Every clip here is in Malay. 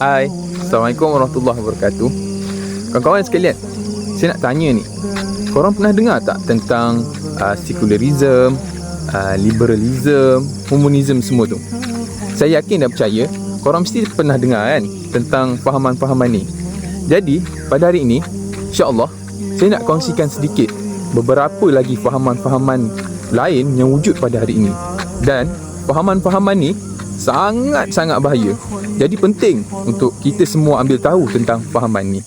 Hai, Assalamualaikum warahmatullahi wabarakatuh. Kawan-kawan sekalian, saya nak tanya ni. Korang pernah dengar tak tentang uh, secularism, uh, liberalism, humanism semua tu? Saya yakin dan percaya Korang mesti pernah dengar kan Tentang fahaman-fahaman ni. Jadi, pada hari ini InsyaAllah Saya nak kongsikan sedikit Beberapa lagi fahaman-fahaman lain yang wujud pada hari ini. Dan fahaman-fahaman ni sangat-sangat bahaya. Jadi penting untuk kita semua ambil tahu tentang fahaman ni.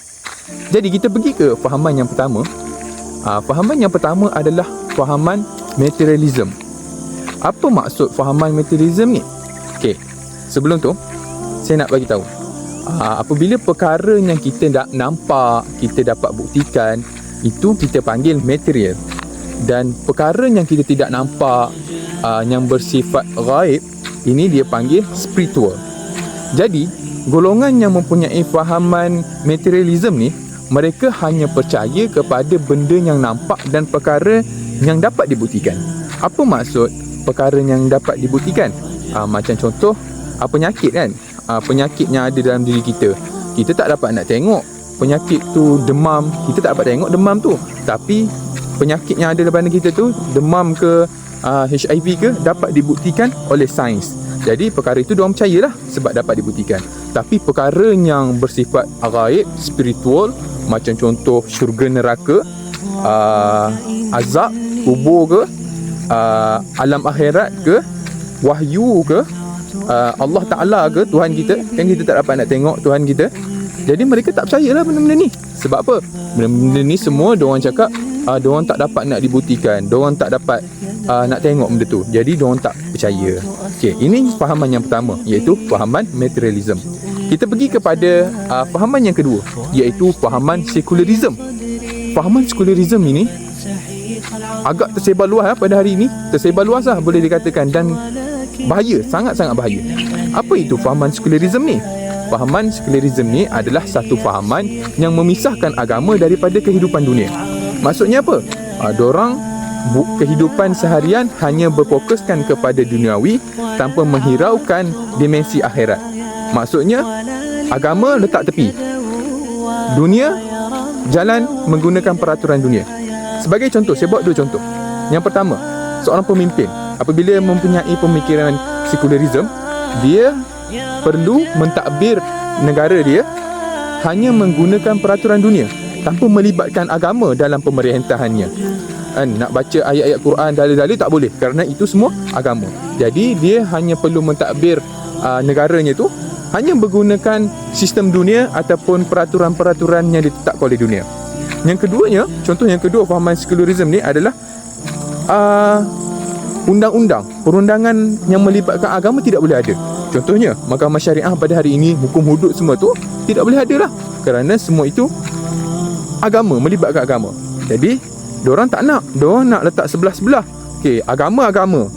Jadi kita pergi ke fahaman yang pertama. Uh, fahaman yang pertama adalah fahaman materialism. Apa maksud fahaman materialism ni? Okey. Sebelum tu, saya nak bagi tahu. Uh, apabila perkara yang kita tak nampak, kita dapat buktikan, itu kita panggil material. Dan perkara yang kita tidak nampak, uh, yang bersifat gaib, ini dia panggil spiritual. Jadi, golongan yang mempunyai fahaman materialism ni, mereka hanya percaya kepada benda yang nampak dan perkara yang dapat dibuktikan. Apa maksud perkara yang dapat dibuktikan? Ah, macam contoh, ah, penyakit kan? Ah, penyakit yang ada dalam diri kita. Kita tak dapat nak tengok penyakit tu demam. Kita tak dapat tengok demam tu. Tapi penyakit yang ada dalam badan kita tu, demam ke, uh, ah, HIV ke dapat dibuktikan oleh sains. Jadi perkara itu diorang percayalah sebab dapat dibuktikan. Tapi perkara yang bersifat gaib, spiritual macam contoh syurga neraka, uh, azab, kubur ke, uh, alam akhirat ke, wahyu ke, uh, Allah Ta'ala ke, Tuhan kita, kan kita tak dapat nak tengok Tuhan kita. Jadi mereka tak percayalah benda-benda ni. Sebab apa? Benda-benda ni semua diorang cakap uh, diorang tak dapat nak dibuktikan. Diorang tak dapat uh, nak tengok benda tu. Jadi diorang tak percaya. Okey, ini fahaman yang pertama iaitu fahaman materialism. Kita pergi kepada uh, fahaman yang kedua iaitu fahaman secularism. Fahaman secularism ini agak tersebar luas uh, pada hari ini, tersebar luas lah boleh dikatakan dan bahaya, sangat-sangat bahaya. Apa itu fahaman secularism ni? Fahaman secularism ni adalah satu fahaman yang memisahkan agama daripada kehidupan dunia. Maksudnya apa? Uh, dorang bu- kehidupan seharian hanya berfokuskan kepada duniawi tanpa menghiraukan dimensi akhirat. Maksudnya agama letak tepi. Dunia jalan menggunakan peraturan dunia. Sebagai contoh, saya buat dua contoh. Yang pertama, seorang pemimpin apabila mempunyai pemikiran sekularisme, dia perlu mentadbir negara dia hanya menggunakan peraturan dunia tanpa melibatkan agama dalam pemerintahannya kan nak baca ayat-ayat Quran dalil-dalil tak boleh kerana itu semua agama. Jadi dia hanya perlu mentadbir uh, negaranya tu hanya menggunakan sistem dunia ataupun peraturan-peraturan yang ditetapkan oleh dunia. Yang keduanya, contoh yang kedua fahaman sekularisme ni adalah uh, undang-undang, perundangan yang melibatkan agama tidak boleh ada. Contohnya, mahkamah syariah pada hari ini, hukum hudud semua tu tidak boleh ada lah. Kerana semua itu agama, melibatkan agama. Jadi, Diorang tak nak. Diorang nak letak sebelah-sebelah. Okay Agama-agama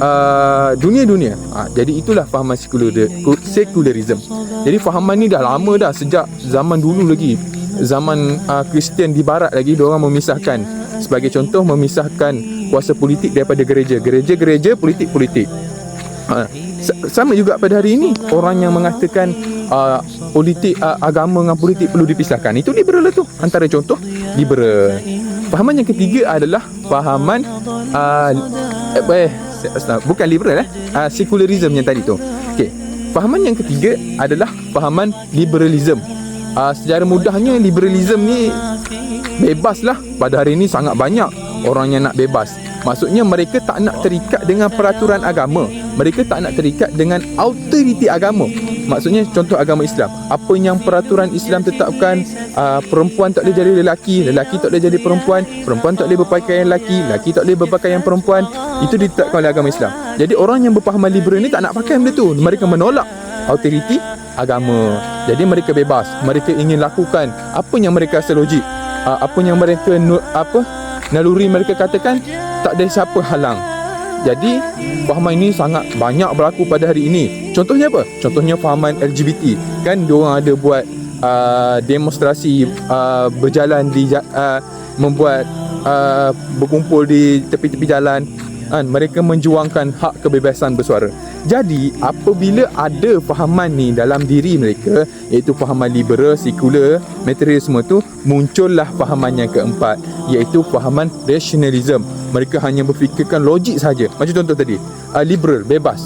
uh, Dunia-dunia. Uh, Jadi itulah fahaman sekularism Jadi fahaman ni dah lama dah Sejak zaman dulu lagi. Zaman uh, Kristian di barat lagi Diorang memisahkan. Sebagai contoh Memisahkan kuasa politik daripada gereja. Gereja-gereja Politik-politik. Uh, Sama juga pada hari ini. Orang yang mengatakan uh, Politik uh, Agama dengan politik Perlu dipisahkan Itu liberal lah tu Antara contoh Liberal Fahaman yang ketiga adalah fahaman uh, eh, bukan liberal eh uh, secularism yang tadi tu. Okey. Fahaman yang ketiga adalah fahaman liberalism. Uh, secara mudahnya liberalism ni bebaslah pada hari ini sangat banyak orang yang nak bebas. Maksudnya mereka tak nak terikat dengan peraturan agama. Mereka tak nak terikat dengan autoriti agama. Maksudnya contoh agama Islam. Apa yang peraturan Islam tetapkan, uh, perempuan tak boleh jadi lelaki, lelaki tak boleh jadi perempuan, perempuan tak boleh berpakaian lelaki, lelaki tak boleh berpakaian perempuan. Itu ditetapkan oleh agama Islam. Jadi orang yang berpahaman liberal ni tak nak pakai benda tu. Mereka menolak autoriti agama. Jadi mereka bebas. Mereka ingin lakukan apa yang mereka rasa logik. Uh, apa yang mereka apa naluri mereka katakan tak ada siapa halang. Jadi fahaman ini sangat banyak berlaku pada hari ini. Contohnya apa? Contohnya fahaman LGBT. Kan diorang ada buat uh, demonstrasi uh, berjalan di uh, membuat uh, berkumpul di tepi-tepi jalan kan mereka menjuangkan hak kebebasan bersuara. Jadi apabila ada fahaman ni dalam diri mereka iaitu fahaman liberal sekular materialisme tu muncullah fahaman yang keempat iaitu fahaman rationalism mereka hanya berfikirkan logik saja. Macam contoh tadi uh, liberal bebas.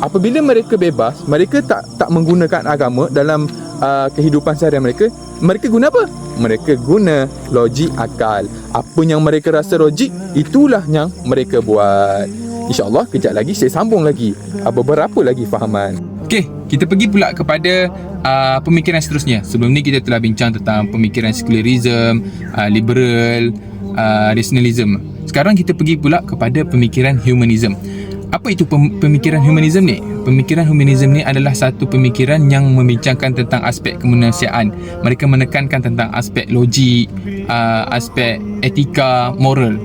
Apabila mereka bebas mereka tak tak menggunakan agama dalam uh, kehidupan seharian mereka mereka guna apa mereka guna logik akal apa yang mereka rasa logik itulah yang mereka buat InsyaAllah kejap lagi saya sambung lagi uh, beberapa lagi fahaman Okey, kita pergi pula kepada uh, pemikiran seterusnya. Sebelum ni kita telah bincang tentang pemikiran secularism, uh, liberal, uh, rationalism. Sekarang kita pergi pula kepada pemikiran humanism. Apa itu pem- pemikiran humanism ni? Pemikiran humanism ni adalah satu pemikiran yang membincangkan tentang aspek kemanusiaan. Mereka menekankan tentang aspek logik, uh, aspek etika, moral.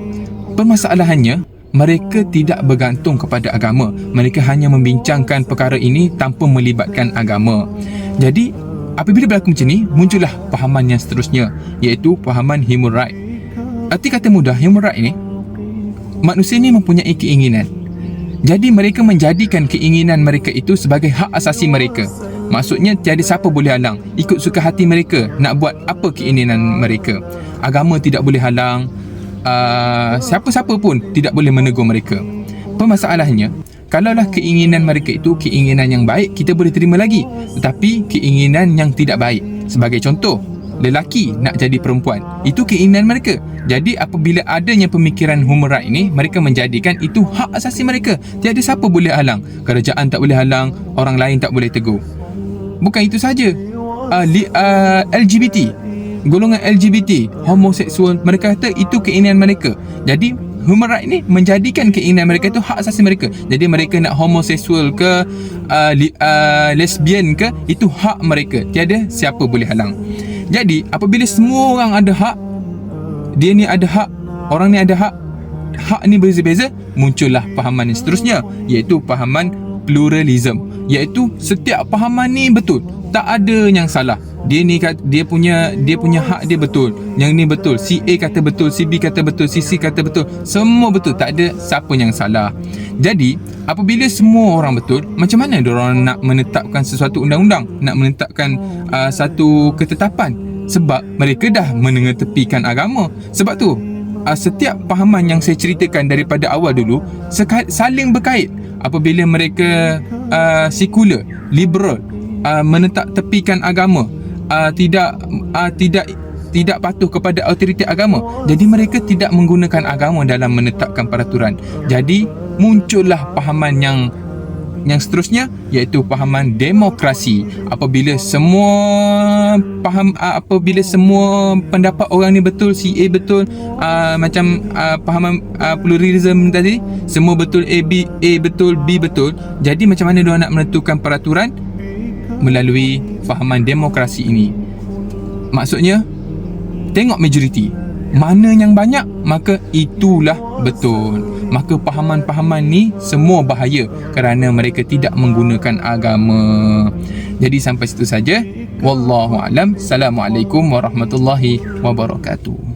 Permasalahannya, mereka tidak bergantung kepada agama. Mereka hanya membincangkan perkara ini tanpa melibatkan agama. Jadi, apabila berlaku macam ni, muncullah fahaman yang seterusnya, iaitu fahaman human right. Arti kata mudah, human right ini, manusia ni mempunyai keinginan. Jadi mereka menjadikan keinginan mereka itu sebagai hak asasi mereka. Maksudnya tiada siapa boleh halang ikut suka hati mereka nak buat apa keinginan mereka. Agama tidak boleh halang, uh, siapa-siapa pun tidak boleh menegur mereka. Permasalahannya, kalaulah keinginan mereka itu keinginan yang baik, kita boleh terima lagi. Tetapi keinginan yang tidak baik. Sebagai contoh, lelaki nak jadi perempuan. Itu keinginan mereka. Jadi apabila adanya pemikiran human right ini, mereka menjadikan itu hak asasi mereka. Tiada siapa boleh halang. Kerajaan tak boleh halang, orang lain tak boleh tegur. Bukan itu saja. Uh, li, uh, LGBT golongan LGBT, homoseksual, mereka kata itu keinginan mereka. Jadi human right ni menjadikan keinginan mereka itu hak asasi mereka. Jadi mereka nak homoseksual ke uh, li, uh, lesbian ke itu hak mereka. Tiada siapa boleh halang. Jadi apabila semua orang ada hak, dia ni ada hak, orang ni ada hak, hak ni berbeza-beza, muncullah fahaman yang seterusnya iaitu fahaman pluralism. Iaitu setiap fahaman ni betul tak ada yang salah dia ni dia punya dia punya hak dia betul. Yang ni betul. Si A kata betul si B kata betul si C kata betul. Semua betul. Tak ada siapa yang salah. Jadi apabila semua orang betul macam mana orang nak menetapkan sesuatu undang-undang? Nak menetapkan uh, satu ketetapan? Sebab mereka dah menengetepikan agama. Sebab tu uh, setiap pahaman yang saya ceritakan daripada awal dulu saling berkait. Apabila mereka uh, sekular, liberal, uh, menetap tepikan agama, uh, tidak uh, tidak tidak patuh kepada autoriti agama. Jadi mereka tidak menggunakan agama dalam menetapkan peraturan. Jadi muncullah pahaman yang yang seterusnya iaitu pahaman demokrasi apabila semua faham apabila semua pendapat orang ni betul si A betul uh, macam uh, pahaman uh, pluralism tadi semua betul A B A betul B betul jadi macam mana dia nak menentukan peraturan melalui fahaman demokrasi ini. Maksudnya tengok majoriti. Mana yang banyak maka itulah betul. Maka pahaman-pahaman ni semua bahaya kerana mereka tidak menggunakan agama. Jadi sampai situ saja. Wallahu alam. Assalamualaikum warahmatullahi wabarakatuh